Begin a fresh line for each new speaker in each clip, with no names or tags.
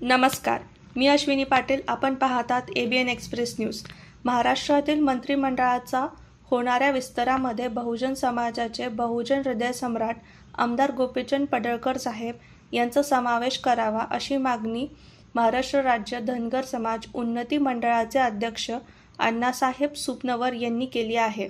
नमस्कार मी अश्विनी पाटील. आपण पाहतात A B N Express News महाराष्ट्रातील मंत्रिमंडळाचा होणाऱ्या विस्तारामध्ये बहुजन समाजाचे बहुजन हृदय सम्राट आमदार गोपीचंद पडळकर साहेब यांचा समावेश करावा अशी मागणी महाराष्ट्र राज्य धनगर समाज उन्नती मंडळाचे अध्यक्ष अण्णासाहेब सुपनवर यांनी केली आहे.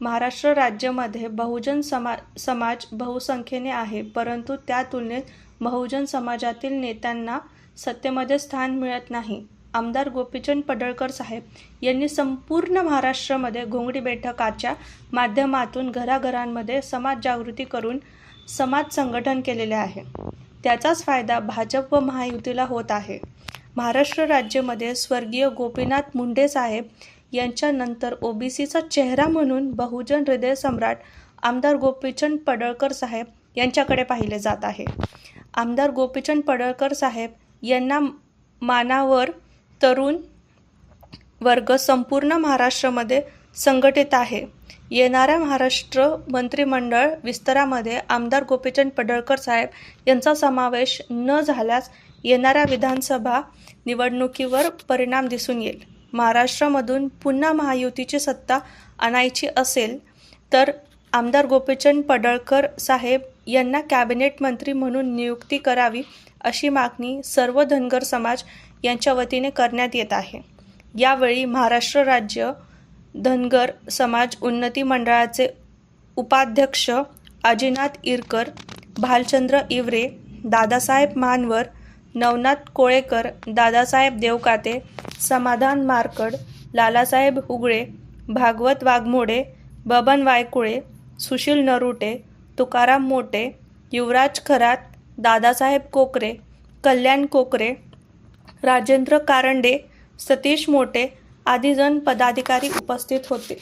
महाराष्ट्र राज्यामध्ये बहुजन समा समाज बहुसंख्येने आहे परंतु त्या तुलनेत बहुजन समाजातील नेत्यांना सत्तेमध्ये स्थान मिळत नाही. आमदार गोपीचंद पडळकर साहेब यांनी संपूर्ण महाराष्ट्रामध्ये घोंगडी बैठकाच्या माध्यमातून घराघरांमध्ये समाज जागृती करून समाज संघटन केलेले आहे. त्याचाच फायदा भाजप व महायुतीला होत आहे. महाराष्ट्र राज्यामध्ये स्वर्गीय गोपीनाथ मुंडे साहेब यांच्यानंतर ओबीसीचा चेहरा म्हणून बहुजन हृदय सम्राट आमदार गोपीचंद पडळकर साहेब यांच्याकडे पाहिले जात आहे. आमदार गोपीचंद पडळकर साहेब यांना मानावर तरुण वर्ग संपूर्ण महाराष्ट्रामध्ये संघटित आहे. येणाऱ्या महाराष्ट्र मंत्रिमंडळ विस्तारामध्ये आमदार गोपीचंद पडळकर साहेब यांचा समावेश न झाल्यास येणाऱ्या विधानसभा निवडणुकीवर परिणाम दिसून येईल. महाराष्ट्रामधून पुन्हा महायुतीची सत्ता आणायची असेल तर आमदार गोपीचंद पडळकर साहेब यांना कॅबिनेट मंत्री म्हणून नियुक्ती करावी अशी मागणी सर्व धनगर समाज यांच्या वतीने करण्यात येत आहे. यावेळी महाराष्ट्र राज्य धनगर समाज उन्नती मंडळाचे उपाध्यक्ष अजिनाथ इरकर भालचंद्र इवरे दादासाहेब मानवर नवनाथ कोळेकर दादासाहेब देवकाते समाधान मारकड लालासाहेब हुगळे भागवत वाघमोडे बबन वायकुळे सुशील नरुटे तुकाराम मोटे युवराज खरात दादासाहेब कोकरे कल्याण कोकरे राजेंद्र कारंडे सतीश मोटे आदी जण पदाधिकारी उपस्थित होते.